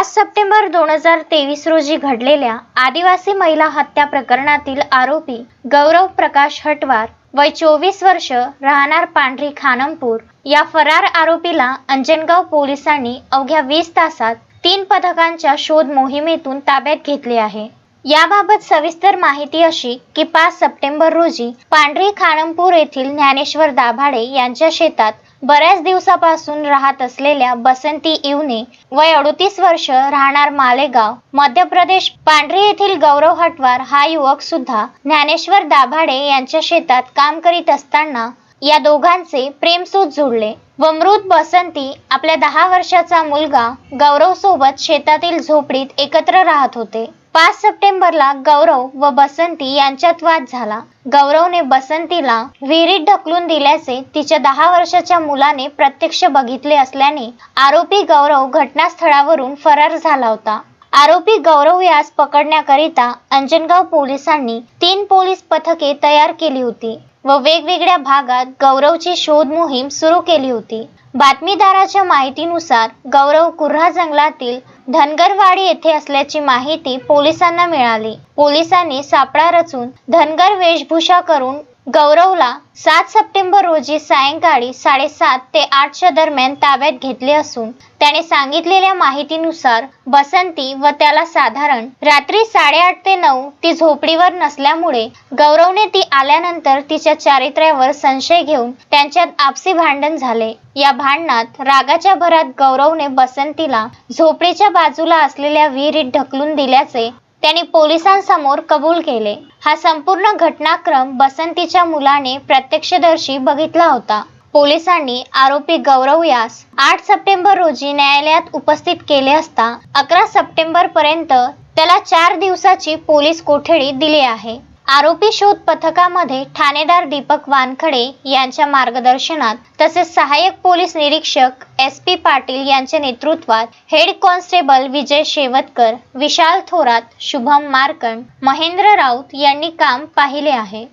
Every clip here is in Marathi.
पाच सप्टेंबर दोन हजार तेवीस रोजी घडलेल्या आदिवासी महिला हत्या प्रकरणातील आरोपी गौरव प्रकाश हटवार वय चोवीस वर्ष राहणार पांढरी खानमपूर या फरार आरोपीला अंजनगाव पोलिसांनी अवघ्या वीस तासात तीन पथकांच्या शोध मोहिमेतून ताब्यात घेतले आहे. याबाबत सविस्तर माहिती अशी की पाच सप्टेंबर रोजी पांढरी खानमपूर येथील ज्ञानेश्वर दाभाडे यांच्या शेतात बऱ्याच दिवसापासून राहत असलेल्या बसंती इवने वय अडतीस वर्ष राहणार मालेगाव मध्य प्रदेश पांढरी येथील गौरव हटवार हा युवक सुद्धा ज्ञानेश्वर दाभाडे यांच्या शेतात काम करीत असताना या दोघांचे प्रेमसूत जुळले व मृत बसंती आपल्या दहा वर्षाचा मुलगा गौरव सोबत शेतातील झोपडीत एकत्र राहत होते. पाच सप्टेंबरला गौरव व बसंती यांच्यात वाद झाला. गौरवने बसंतीला विहिरीत ढकलून दिल्याचे तिच्या दहा वर्षाच्या मुलाने प्रत्यक्ष बघितले असल्याने आरोपी गौरव घटनास्थळावरून फरार झाला होता. आरोपी गौरव यास पकडण्याकरिता अंजनगाव पोलिसांनी तीन पोलीस पथके तयार केली होती व वेगवेगळ्या भागात गौरवची शोध मोहीम सुरू केली होती. बातमीदाराच्या माहितीनुसार गौरव कुर्हा जंगलातील धनगरवाडी येथे असल्याची माहिती पोलिसांना मिळाली. पोलिसांनी सापळा रचून धनगर वेशभूषा करून गौरवला सात सप्टेंबर रोजी सायंकाळी साडेसात ते आठच्या दरम्यान ताब्यात घेतले असून त्याने सांगितलेल्या माहितीनुसार बसंती व त्याला साधारण रात्री साडेआठ ते नऊ ती झोपडीवर नसल्यामुळे गौरवने ती आल्यानंतर तिच्या चारित्र्यावर संशय घेऊन त्यांच्यात आपसी भांडण झाले. या भांडणात रागाच्या भरात गौरवने बसंतीला झोपडीच्या बाजूला असलेल्या विहिरीत ढकलून दिल्याचे त्यांनी पोलिसांसमोर कबूल केले. हा संपूर्ण घटनाक्रम बसंतीच्या मुलाने प्रत्यक्षदर्शी बघितला होता. पोलिसांनी आरोपी गौरव यास आठ सप्टेंबर रोजी न्यायालयात उपस्थित केले असता अकरा सप्टेंबर पर्यंत त्याला चार दिवसाची पोलीस कोठडी दिली आहे. आरोपी शोध पथकामध्ये ठाणेदार दीपक वानखडे यांच्या मार्गदर्शनात तसेच सहाय्यक पोलीस निरीक्षक एस पी पाटील यांच्या नेतृत्वात हेड कॉन्स्टेबल विजय शेवतकर विशाल थोरात शुभम मार्कंड महेंद्र राऊत यांनी काम पाहिले आहे.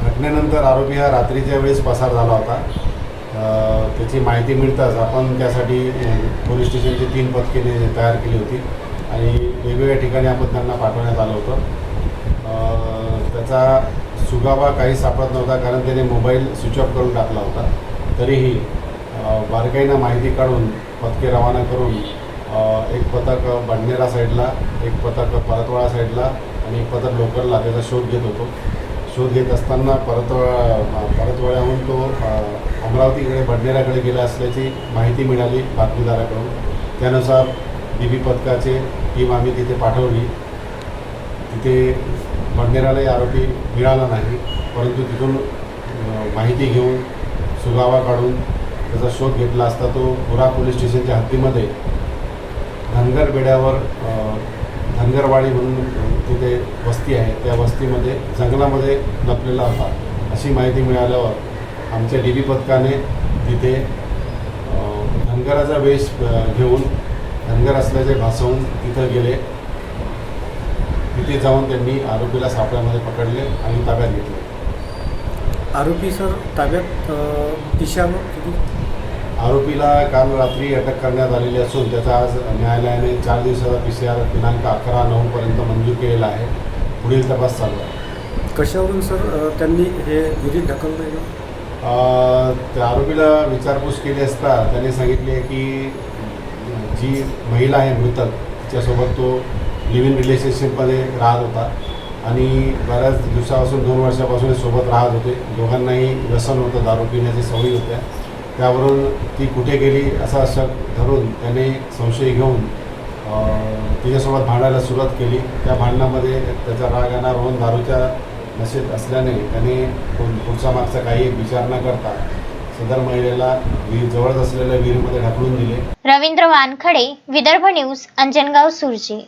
घटनेनंतर आरोपी हा रात्रीच्या वेळेस पसार झाला होता त्याची माहिती मिळताच आपण त्यासाठी पोलीस स्टेशनची तीन पथके तयार केली होती आणि वेगवेगळ्या ठिकाणी आपण त्यांना पाठवण्यात आलं होतं. त्याचा सुगावा काही सापडत नव्हता कारण त्याने मोबाईल स्विच ऑफ करून टाकला होता. तरीही बारकाईनं माहिती काढून पथके रवाना करून एक पथक बडनेरा साईडला एक पथक परतवाळा साईडला आणि एक पथक लोकलला त्याचा शोध घेत होतो. शोध घेत असताना परतवा परतवाळ्याहून तो अमरावतीकडे बडनेराकडे गेला असल्याची माहिती मिळाली बातमीदाराकडून. त्यानुसार डी बी पथकाचे टीम आम्ही तिथे पाठवली. तिथे बडनेरालाही आरोपी मिळाला नाही परंतु तिथून माहिती घेऊन सुगावा काढून त्याचा शोध घेतला असता तो पुरा पोलीस स्टेशनच्या हद्दीमध्ये धनगर बेड्यावर धनगरवाडी म्हणून तिथे वस्ती आहे. त्या वस्तीमध्ये जंगलामध्ये लपलेला होता. अशी माहिती मिळाल्यावर आमच्या डी बी पथकाने तिथे धनगराचा वेश घेऊन धनगर असल्याचे भासवून तिथं गेले. तिथे जाऊन त्यांनी आरोपीला सापळ्यामध्ये पकडले आणि ताब्यात घेतले. आरोपी सर ताब्यात दिशा आरोपीला काल रात्री अटक करण्यात आलेली असून त्याचा आज न्यायालयाने चार दिवसाचा पी सी आर दिनांक अकरा नऊपर्यंत मंजूर केलेला आहे. पुढील तपास चालू आहे. कशावरून सर त्यांनी हे ढकललं आहे अ, त्या आरोपीला विचारपूस केली असता त्याने सांगितले की जी महिला आहे मृतक तिच्यासोबत तो लिव्ह इन रिलेशनशिपमध्ये राहत होता. आणि बऱ्याच दिवसापासून दोन वर्षापासून सोबत राहत होते. दोघांनाही व्यसन होतं दारू पिण्याची सवयी होत्या. त्यावरून ती कुठे गेली असा शक धरून त्याने संशय घेऊन तिच्यासोबत भांडायला सुरुवात केली. त्या भांडणामध्ये त्याचा राग येणार होऊन दारूच्या नशेत असल्याने त्याने पुढचा मागचा काही विचार न करता सदर महिलेला विहीर जवळच असलेल्या विहिरीमध्ये ढकलून दिले. रवींद्र वानखडे विदर्भ न्यूज अंजनगाव सुरजी.